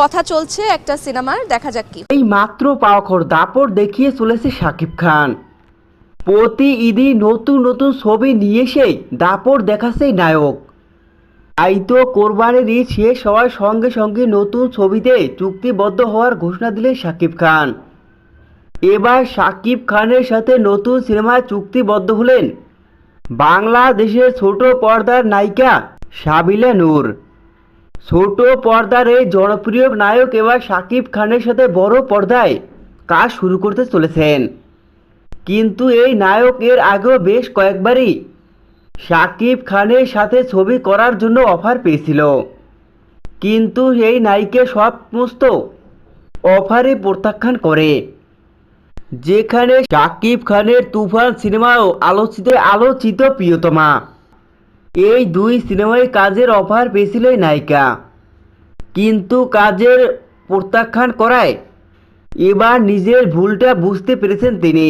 কথা চলছে একটা সিনেমার, দেখা যাক কি। এই মাত্র পাওয়াখর দাপট দেখিয়ে চলেছে শাকিব খান। প্রতি ঈদই নতুন নতুন ছবি নিয়ে এসে দাপট দেখাচ্ছে নায়ক। তাই তো কোরবানির ঈদ শেষ হওয়ার সঙ্গে সঙ্গে নতুন ছবিতে চুক্তিবদ্ধ হওয়ার ঘোষণা দিলেন শাকিব খান। এবার শাকিব খানের সাথে নতুন সিনেমায় চুক্তিবদ্ধ হলেন বাংলাদেশের ছোট পর্দার নায়িকা সাবিলা নূর। ছোট পর্দার এই জনপ্রিয় নায়ক এবার শাকিব খানের সাথে বড় পর্দায় কাজ শুরু করতে চলেছেন। কিন্তু এই নায়ক এর আগেও বেশ কয়েকবারই শাকিব খানের সাথে ছবি করার জন্য অফার পেয়েছিল। কিন্তু এই নায়িকা সমস্ত অফারে প্রত্যাখ্যান করে। যেখানে শাকিব খানের তুফান সিনেমাও আলোচিত আলোচিত প্রিয়তমা। এই দুই সিনেমায় কাজের অফার পেয়েছিল নায়িকা। কিন্তু কাজের প্রত্যাখ্যান করায় এবার নিজের ভুলটা বুঝতে পেরেছেন তিনি।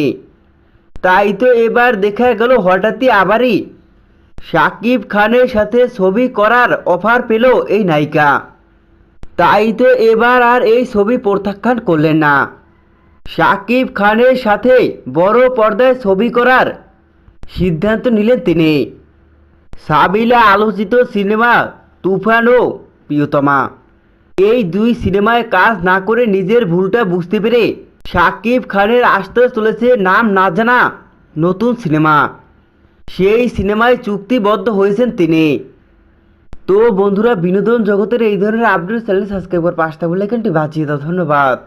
তাই তো এবার দেখা গেল হঠাৎই আবারই শাকিব খানের সাথে ছবি করার অফার পেল এই নায়িকা। তাই তো এবার আর এই ছবি প্রত্যাখ্যান করলেন না। শাকিব খানের সাথে বড় পর্দায় ছবি করার সিদ্ধান্ত নিলেন তিনি। সাবিলা আলোচিত সিনেমা তুফান ও প্রিয়তমা। এই দুই সিনেমায় কাজ না করে নিজের ভুলটা বুঝতে পেরে শাকিব খানের আসতে চলেছে নাম না জানা নতুন সিনেমা। সেই সিনেমায় চুক্তিবদ্ধ হয়েছেন তিনি। তো বন্ধুরা, বিনোদন জগতের এই ধরনের আপডেট চ্যানেল সাবস্ক্রাইব করে পাঁচটা বলে এখানটি বাঁচিয়ে দাও। ধন্যবাদ।